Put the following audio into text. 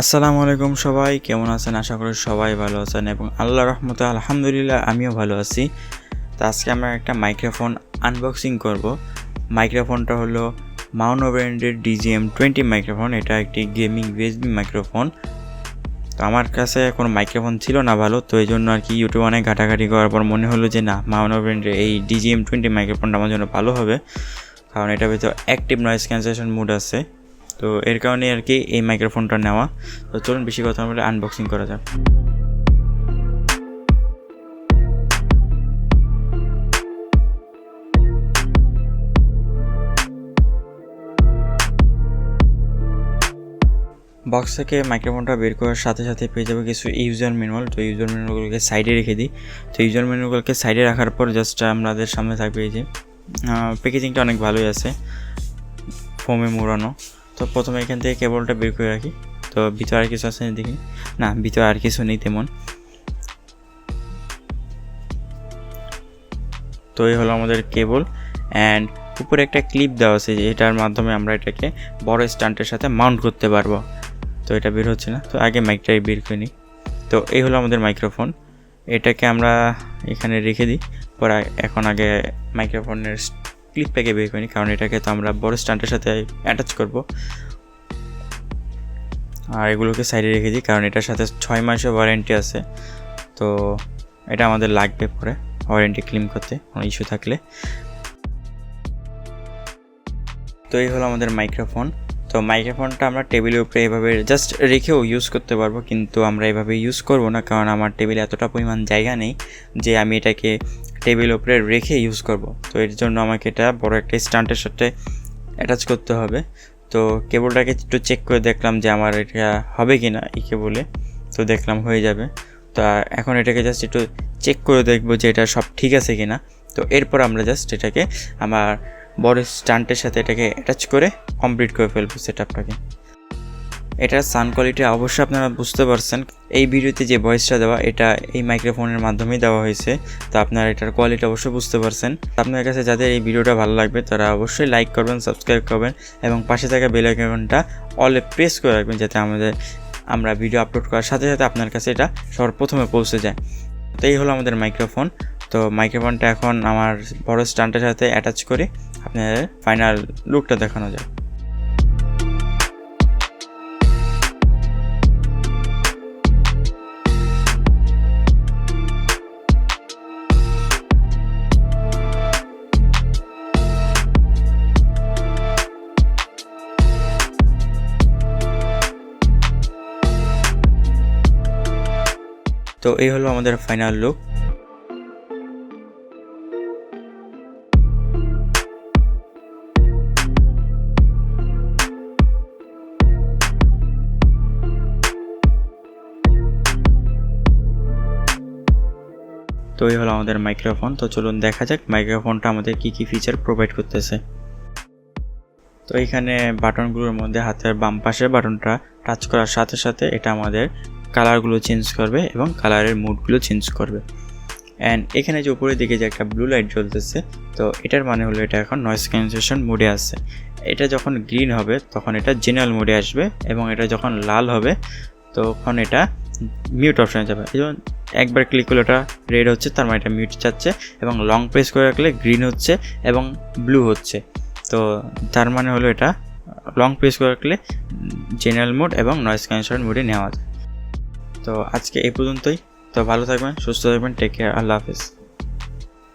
আসসালামু আলাইকুম সবাই, কেমন আছেন? আশা করি সবাই ভালো আছেন এবং আল্লাহ রহমতে আলহামদুলিল্লাহ আমিও ভালো আছি। তো আজকে আমরা একটা মাইক্রোফোন আনবক্সিং করব। মাইক্রোফোনটা হলো মাউনো ব্র্যান্ডের ডিজিএম টোয়েন্টি মাইক্রোফোন, এটা একটি গেমিং ইউএসবি মাইক্রোফোন। তো আমার কাছে কোনো মাইক্রোফোন ছিল না ভালো, তো এই জন্য আর কি ইউটিউবে অনেক ঘাটাঘাটি করার পর মনে হলো যে না মাউনো ব্র্যান্ডের এই ডিজিএম টোয়েন্টি মাইক্রোফোনটা আমার জন্য ভালো হবে। কারণ এটা ভিতরে অ্যাক্টিভ নয়েজ ক্যান্সেলেশন মুড আছে। তো এর কারণে আর কি এই মাইক্রোফোনটা নেওয়া। তো চলুন বেশি কথা বলে আনবক্সিং করা যাক। বক্স থেকে মাইক্রোফোনটা বের করার সাথে সাথে পেয়ে যাবে কিছু ইউজার ম্যানুয়াল তো ইউজার ম্যানুয়ালগুলোকে সাইডে রেখে দিই। তো ইউজার ম্যানুয়ালগুলোকে সাইডে রাখার পর জাস্ট আমাদের সামনে থাকবে এই যে প্যাকেজিংটা অনেক ভালোই আছে। ফোমে মোড়ানো। তো প্রথমে এখান থেকে কেবলটা বের করে রাখি। তো ভিতরে আর কিছু আছে দেখি? না, ভিতরে আর কিছু নেই তেমন। তো এই হলো আমাদের কেবল। অ্যান্ড উপরে একটা ক্লিপ দেওয়া আছে যে এটার মাধ্যমে আমরা এটাকে বড় স্ট্যান্ডের সাথে মাউন্ট করতে পারব। তো এটা বের হচ্ছে না। তো আগে মাইকটাই বের করে নিই। তো এই হলো আমাদের মাইক্রোফোন এটাকে আমরা এখানে রেখে দিই। পরে এখন আগে মাইক্রোফোনের ক্লিপ প্যাকে বের করি কারণ এটাকে তো আমরা বড় স্ট্যান্ডের সাথে অ্যাটাচ করব। আর এগুলোকে সাইডে রেখে দিই, কারণ এটার সাথে ছয় মাসের ওয়ারেন্টি আছে। তো এটা আমাদের লাগবে পরে ওয়ারেন্টি ক্লেম করতে, কোনো ইস্যু থাকলে। তো এই হলো আমাদের মাইক্রোফোন তো মাইক্রোফোনটা আমরা টেবিলের উপরে এভাবে জাস্ট রেখেও ইউজ করতে পারব, কিন্তু আমরা এভাবে ইউজ করব না, কারণ আমার টেবিলে এতটা পরিমাণ জায়গা নেই যে আমি এটাকে টেবিল উপরে রেখে ইউজ করব। তো এর জন্য আমাকে এটা বড় একটা স্ট্যান্ডের সাথে অ্যাটাচ করতে হবে। তো কেবলটাকে একটু চেক করে দেখলাম যে আমার এটা হবে কি না এই কেবলে তো দেখলাম হয়ে যাবে। তো এখন এটাকে জাস্ট একটু চেক করে দেখব যে এটা সব ঠিক আছে কি না তো এরপর আমরা জাস্ট এটাকে আমার বড় স্টান্টের সাথে এটাকে অ্যাটাচ করে কমপ্লিট করে ফেলব সেট আপটাকে এটার সাউন্ড কোয়ালিটি অবশ্যই আপনারা বুঝতে পারছেন। এই ভিডিওতে যে ভয়েসটা দেওয়া, এটা এই মাইক্রোফোনের মাধ্যমেই দেওয়া হয়েছে। তো আপনারা এটার কোয়ালিটি অবশ্যই বুঝতে পারছেন। আপনার কাছে যাদের এই ভিডিওটা ভালো লাগবে, তারা অবশ্যই লাইক করবেন সাবস্ক্রাইব করবেন এবং পাশে থাকা বেল আইকনটা অলে প্রেস করে রাখবেন যাতে আমাদের, আমরা ভিডিও আপলোড করার সাথে সাথে আপনার কাছে এটা সবার প্রথমে পৌঁছে যায়। তো এই হলো আমাদের মাইক্রোফোন তো মাইক্রোফোনটা এখন আমার বড় স্ট্যান্ডের সাথে অ্যাটাচ করে আপনাদের ফাইনাল লুকটা দেখানো যায় তো এই হলো আমাদের ফাইনাল লুক তো এই হলো আমাদের মাইক্রোফোন তো চলুন দেখা যাক মাইক্রোফোনটা আমাদের কি কি ফিচার প্রোভাইড করতেছে। তো এখানে বাটনগুলোর মধ্যে হাতের বাম পাশের বাটনটা টাচ করার সাথে সাথে এটা আমাদের কালারগুলো চেঞ্জ করবে এবং কালারের মুডগুলো চেঞ্জ করবে। অ্যান্ড এখানে যে উপরের দিকে যে একটা ব্লু লাইট জ্বলতেছে, তো এটার মানে হলো এটা এখন নয়েস ক্যান্সেলেশন মোডে আছে। এটা যখন গ্রিন হবে, তখন এটা জেনারেল মোডে আসবে এবং এটা যখন লাল হবে, তখন এটা মিউট অপশানে যাবে। এই একবার ক্লিক করলে ওটা রেড হচ্ছে, তার মানে এটা মিউট চাচ্ছে এবং লং প্রেস করে রাখলে গ্রিন হচ্ছে এবং ব্লু হচ্ছে। তো তার মানে হলো এটা লং প্রেস করে রাখলে জেনারেল মোড এবং নয়েস ক্যান্সেলেশন মোডে নেওয়া যায়। তো আজকে এই পর্যন্তই। তো ভালো থাকবেন, সুস্থ থাকবেন টেক কেয়ার আল্লাহ হাফিজ।